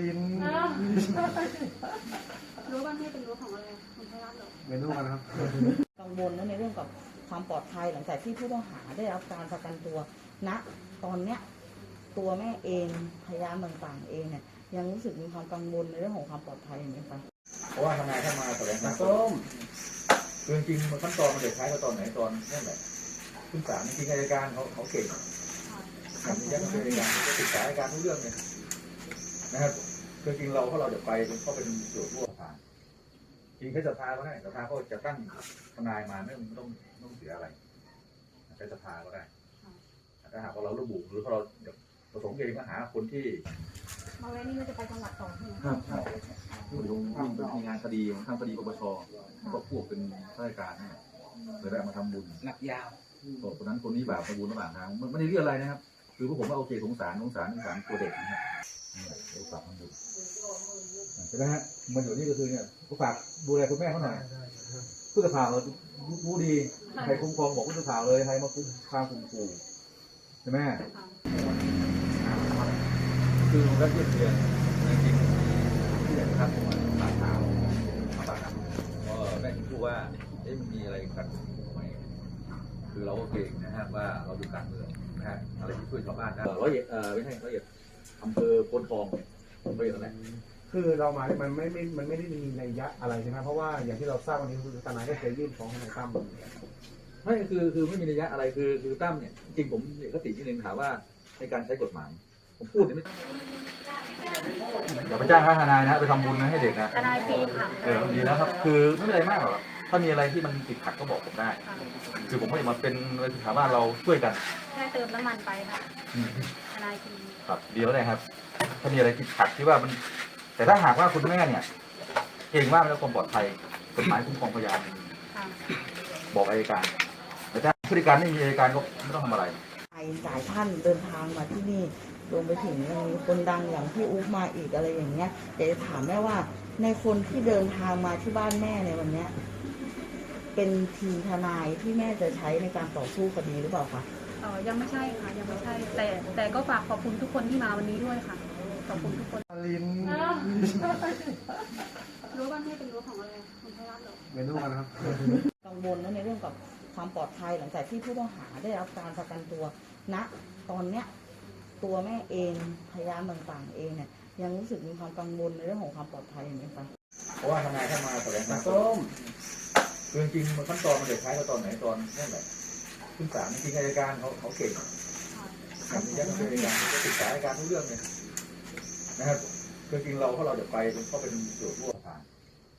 ลินรู้บ้างที่เป็นรั้วของอะไรของไทยรัฐเหรอไม่รู้กันครับ กังวลนะในเรื่องกับความปลอดภัยหลังจากที่ผู้ต้องหาได้รับการประกันตัวณตอนเนี้ยตัวแม่เองพยานต่างๆเองเนี่ยยังรู้สึกมีความกังวลในเรื่องของความปลอดภัยไหมคะเพราะว่าทนายถ้ามาแถลงข่าวส้มคือจริงๆมันขั้นตอนมันจะใช้ก็ตอนไหนตอนนั่นแหละขึ้นศาลจริงๆอัยการเขาเขาเก่งอย่างนี้ยังเป็นอัยการเขาศึกษาอัยการทุกเรื่องเนี่ย นะครับคือจริงเราเพราะเราจะไปเขาเป็นโจทย์ร่วมสภาจริงแค่สภาก็ได้สภาก็จะตั้งทนายมาไม่ต้องไม่ต้องไม่ต้องเสียอะไรใช้สภาก็ได้ถ้าหากว่าเราระบุหรือเราเดี๋ยวประสงค์เองก็หาคนที่มาแวะนี่เราจะไปจังหวัดต่อใช่ไหมครับใช่ผู้ลงมีงานคดีทางคดีปปชก็พวกเป็นข้าราชการเนี่ยเลยได้มาทำบุญหนักยาวบอกคนนั้นคนนี้แบบทำบุญระหว่างทางมันไม่ได้เรื่องอะไรนะครับ คือพวกผมว่าโอเคสงสารสงสารสงสารตัวเด็กนะครับนี่แหละ เดี๋ยวฝากทำบุญใช่ไหมฮะมันอยู่นี่ก็คือเนี่ยก็ฝากดูแลคุณแม่เขาหน่อยผู้สื่อข่าวเรารู้ดีใครคุ้มครองบอกผู้สื่อข่าวเลยใครมาคุ้มครองคุ้มขู่ใช่ไหมคือมันก็เยี่ยมเยียนจริงๆที่อยากจะทำมาปากข่าวมาปากข่าวก็แม่คิดว่าเอ๊ะมันมีอะไรกันไหมคือเราก็เก่งนะฮะว่าเราดูการเมืองนะฮะอะไรที่ช่วยชาวบ้านได้ร้อยเอ็ดเออไม่ใช่ร้อยเอ็ด อำเภอโพนทองร้อยเอ็ดนั่นแหละคือเรามาเนี่ยมันไม่ไม่มันไม่ได้มีนัยยะอะไรใช่ไหมเพราะว่าอย่างที่เราทราบวันนี้คือทนายก็เคยยื่นฟ้องทนายตั้มไม่คือคือไม่มีนัยยะอะไรคือคือตั้มเนี่ยจริงผมเอกติที่หนึ่งถามว่าในการใช้กฎหมาย ผมพูดเนี่ยไม่อย่าไปจ้างค่าทนายนะไปทำบุญนะให้เด็กนะทนายฟรีค่ะเออดีแล้วครับ คือไม่เป็นไรมากหรอกถ้ามีอะไรที่มันติดขัดก็บอกผมได้ คือผมไม่ได้มาเป็นถามว่าเราช่วยกัน แค่เติมน้ำมันไปค่ะอืมทนายฟรีครับเดียวเลยครับ ถ้ามีอะไรติดขัดที่ว่ามัน แต่ถ้าหากว่าคุณแม่เนี่ยเก่งว่าแล้วความปลอดภัยกฎหมายคุ้มครองพยานค่ะบอกอายการแต่ถ้าพฤติการไม่มีอายการก็ไม่ต้องทำอะไรไปหลายท่านเดินทางมาที่นี่รวมไปถึงยังมีคนดังอย่างพี่อุ๊บมาอีกอะไรอย่างเงี้ยอยากจะถามแม่ว่าในคนที่เดินทางมาที่บ้านแม่ในวันเนี้ย เป็นทีมทนายที่แม่จะใช้ในการต่อสู้คดีหรือเปล่าคะเออยังไม่ใช่ค่ะยังไม่ใช่ แต่แต่ก็ฝากขอบคุณทุกคนที่มาวันนี้ด้วยค่ะ ขอบคุณทุกคนลินรู้บ้างที่เป็นรั้วของอะไรของไทยรัฐเหรอไม่รู้กันครับ กังวลนะในเรื่องกับความปลอดภัยหลังจากที่ผู้ต้องหาได้รับการประกันตัวณตอนเนี้ยตัวแม่เองพยานต่างๆเองเนี่ยยังรู้สึกมีความกังวลในเรื่องของความปลอดภัยไหมคะเพราะว่าทนายถ้ามาแถลงข่าวส้ม คือจริงๆมันขั้นตอนมันจะใช้ก็ตอนไหนตอนนั่นแหละขึ้นศาลจริงๆอัยการเขาเขาเก่งทำในยังเป็นอัยการศึกษาอายการทุกเรื่องเนี่ยนะครับคือจริงเราเพราะเราจะไปเขาเป็นโจทย์ร่วม